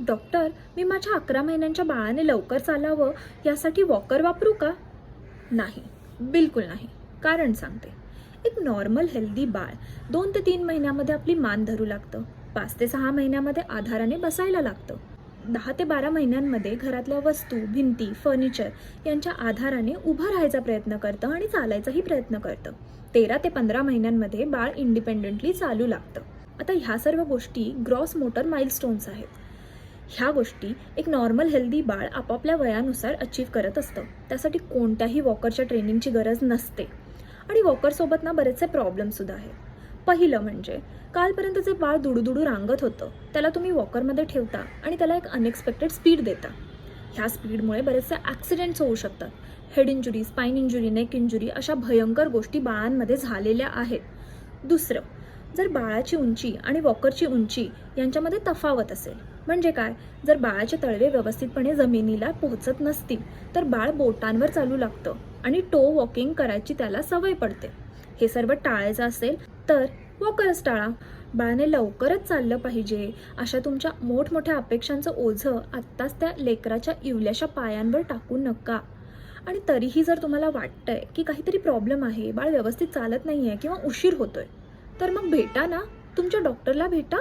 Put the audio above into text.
Doctor मी माझ्या अकरा महिन्यांच्या बाळाने लवकर चालावं यासाठी वॉकर वापरू का? नाही बिलकुल नाही. कारण सांगते एक नॉर्मल हेल्दी बाळ दोन ते तीन महिन्यामध्ये आपली मान धरू लागतं पाच ते सहा महिन्यामध्ये आधाराने बसायला लागतं. दहा ते बारा महिन्यांमध्ये घरातल्या वस्तू भिंती फर्निचर यांच्या आधाराने उभं राहायचा प्रयत्न करतं आणि चालायचाही प्रयत्न करतं. तेरा ते पंधरा महिन्यांमध्ये बाळ इंडिपेंडेंटली चालू लागतं. आता ह्या सर्व गोष्टी ग्रॉस मोटर माइलस्टोन्स आहेत. ह्या गोष्टी एक नॉर्मल हेल्दी बाळ आपापल्या वयानुसार अचीव करत असतं. त्यासाठी कोणत्याही वॉकरच्या ट्रेनिंगची गरज नसते. आणि वॉकरसोबत ना बरेचसे प्रॉब्लेमसुद्धा आहेत. पहिलं म्हणजे कालपर्यंत जे बाळ दुडूदुडू रांगत होतं त्याला तुम्ही वॉकरमध्ये ठेवता आणि त्याला एक अनएक्सपेक्टेड स्पीड देता. ह्या स्पीडमुळे बरेचसे ॲक्सिडेंट्स होऊ शकतात. Head injury spine injury neck injury अशा भयंकर गोष्टी बाळांमध्ये झालेल्या आहेत. दुसरं जर बाळाची उंची आणि वॉकरची उंची यांच्यामध्ये तफावत असेल म्हणजे काय? जर बाळाचे तळवे व्यवस्थितपणे जमिनीला पोहोचत नसतील तर बाळ बोटांवर चालू लागतं आणि टो वॉकिंग करायची त्याला सवय पडते. हे सर्व टाळायचं असेल तर वॉकरच टाळा. बाळाने लवकरच चाललं पाहिजे. अशा तुमच्या मोठमोठ्या अपेक्षांचं ओझं आत्ताच त्या लेकराच्या इवल्याशा पायांवर टाकू नका. आणि तरीही जर तुम्हाला वाटतंय की काहीतरी प्रॉब्लेम आहे बाळ व्यवस्थित चालत नाही आहे किंवा उशीर होतोय तर मग भेटा ना. तुमच्या डॉक्टरला भेटा.